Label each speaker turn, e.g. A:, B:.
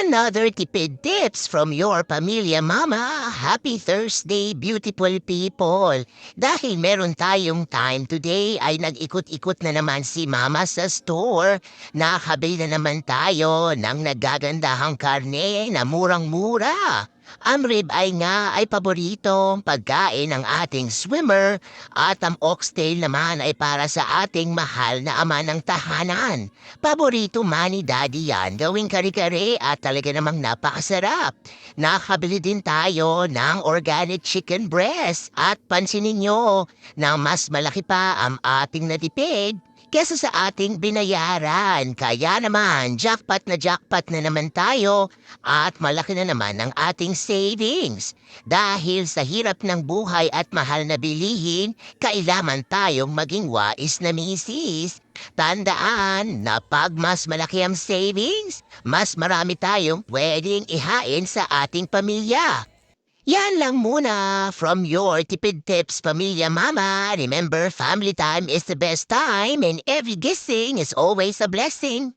A: Another tipid tips from your pamilya mama. Happy Thursday, beautiful people. Dahil meron tayong time today ay nag-ikot-ikot na naman si mama sa store. Nakabili na naman tayo ng nagagandahang karne na murang-mura. Ang ribeye nga ay paboritong pagkain ng ating swimmer at ang oxtail naman ay para sa ating mahal na ama ng tahanan. Paborito man ni Daddy yan gawing kare-kare at talaga namang napakasarap. Nakabili din tayo ng organic chicken breast at pansinin nyo na mas malaki pa ang ating natipid kesa sa ating binayaran. Kaya naman, jackpot na jackpot na naman tayo at malaki na naman ang ating savings. Dahil sa hirap ng buhay at mahal na bilihin, kailangan tayong maging wais na misis. Tandaan na pag mas malaki ang savings, mas marami tayong pwedeng ihain sa ating pamilya. Yan lang muna from your tipid tips, Pamilya Mama. Remember, family time is the best time and every guessing is always a blessing.